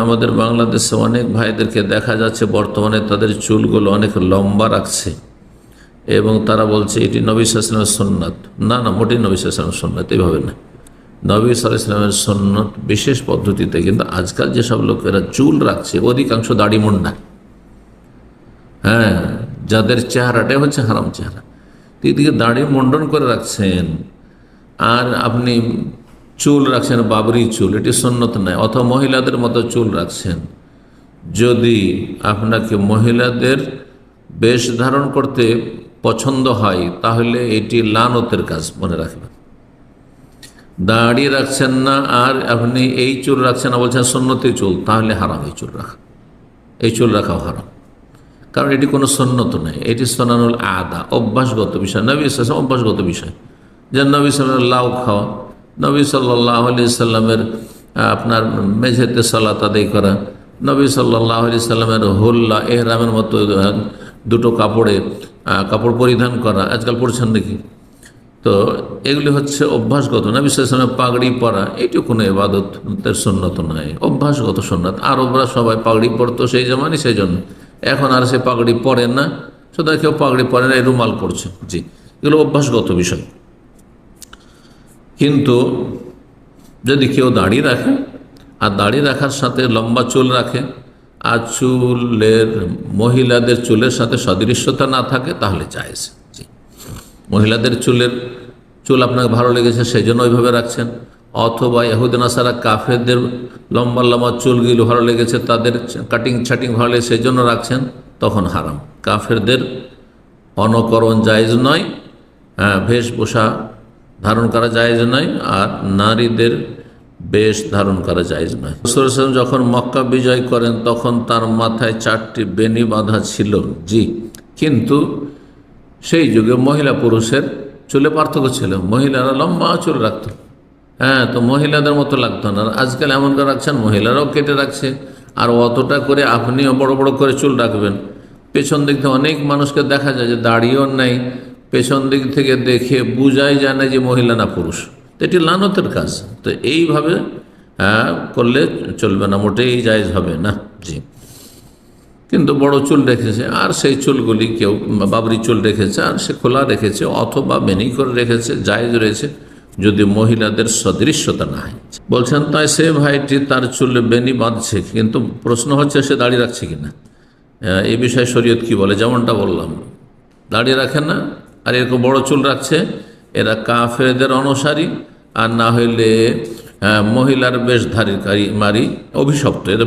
আমাদের বাংলাদেশে অনেক ভাইদেরকে দেখা যাচ্ছে, বর্তমানে তাদের চুলগুলো অনেক লম্বা রাখছে। এবং তারা বলছে, এটি নবী সাল্লামের সন্ন্যত না না, মোটেই নবী সাল্লামের সন্ন্যত এইভাবে না। নবী সাল্লামের সন্ন্যত বিশেষ পদ্ধতিতে কিন্তু আজকাল যেসব লোকেরা চুল রাখছে, অধিকাংশ দাড়ি মুন্ডা। হ্যাঁ যাদের চেহারাটাই হচ্ছে হারাম চেহারা। এদিকে দাড়ি মুন্ডন করে রাখছেন। আর আপনি চুল রাখছেন, বাবরি চুল, এটি সন্ন্যত নয়, অথবা মহিলাদের মতো চুল রাখছেন। যদি আপনাকে মহিলাদের বেশ ধারণ করতে পছন্দ হয়, তাহলে এটি লানতের কাজ মনে রাখবেন। দাড়ি রাখছেন না, আর আপনি এই চুল রাখছেন না, বলছেন সন্ন্যতি চুল, তাহলে হারাম এই চুল রাখা। এই চুল রাখাও হারাম। কারণ এটি কোনো সন্ন্যত নয়, এটি সোনানুল আদা, অভ্যাসগত বিষয়, নবী ইসলাম অভ্যাসগত বিষয়। যে নবী সাল্লাম লাউ খাওয়া নবী সাল্লাহ আলি সাল্লামের আপনার মেঝেতে সালাত আদায় করা। নবী সাল্লাহ আলি সাল্লামের হোল্লা, এহরামের মতো দুটো কাপড়ে কাপড় পরিধান করা। আজকাল পড়ছেন দেখি তো এগুলি হচ্ছে অভ্যাসগত। নবী সাল্লামের পাগড়ি পরা, এটি কোনো এবাদতের সন্ন্যত নয়। অভ্যাসগত সন্ন্যত আরবরা সবাই পাগড়ি পরতো সেই জামানই সেই জন্য। এখন আর সে পাগড়ি পরে না। সুতরাং কেউ পাগড়ি পরে না, এই রুমাল পড়ছে জি, এগুলো অভ্যাসগত বিষয়। কিন্তু যদি কেউ দাড়ি রাখে, আর দাড়ি রাখার সাথে লম্বা চুল রাখে, আর চুলের মহিলাদের চুলের সাথে সদৃশ্যতা না থাকে, তাহলে চাইছে জি। মহিলাদের চুলের চুল আপনাকে ভালো লেগেছে সেই জন্য ওইভাবে রাখছেন। অথবা ইহুদিন আসারা কাফেরদের লম্বা লম্বা চুলগুলো ভালো লেগেছে, তাদের কাটিং ছাটিং ভালো লেগেছে সেই জন্য রাখছেন, তখন হারাম। কাফেরদের অনকরণ জায়েজ নয়। হ্যাঁ বেশভূষা ধারণ করা জায়েজ নয় আর নারীদের বেশ ধারণ করা জায়েজ নয়। রসুল যখন মক্কা বিজয় করেন, তখন তার মাথায় চারটি বেনি বাঁধা ছিল। জি, কিন্তু সেই যুগে মহিলা পুরুষের চুলে পার্থক্য ছিল। মহিলারা লম্বা চুল রাখত। হ্যাঁ তো মহিলাদের মতো লাগতো না। আর আজকাল এমন করে রাখছেন, মহিলারাও কেটে রাখছে। আর অতটা করে আপনিও বড় বড় করে চুল রাখবেন। পেছন দিক থেকে অনেক মানুষকে দেখা যায় যে দাড়িও নেই পেছন দিক থেকে দেখে বুঝাই যায় না যে মহিলা না পুরুষ। এটি লানতের কাজ। তো এইভাবে হ্যাঁ করলে চলবে না, মোটেই জায়জ হবে না। জি। কিন্তু বড় চুল রেখেছে, আর সেই চুলগুলি কেউ, বাবরি চুল রেখেছে, আর সে খোলা রেখেছে, অথবা বেনি করে রেখেছে, জায়েজ রয়েছে, যদি মহিলাদের সদৃশ্যতা না হয়। বলছেন, তাই সে ভাইটি তার চুলে বেনি বাঁধছে, কিন্তু প্রশ্ন হচ্ছে, সে দাঁড়িয়ে রাখছে কিনা? এই বিষয়ে শরীয়ত কি বলে? যেমনটা বললাম। দাঁড়িয়ে রাখে না আর এরকম বড় চুল রাখছে, এরা কাফেরদের অনুসারী, আর না হইলে মহিলার বেশ বেশধারীকারী মারি অভিশপ্ত। এরা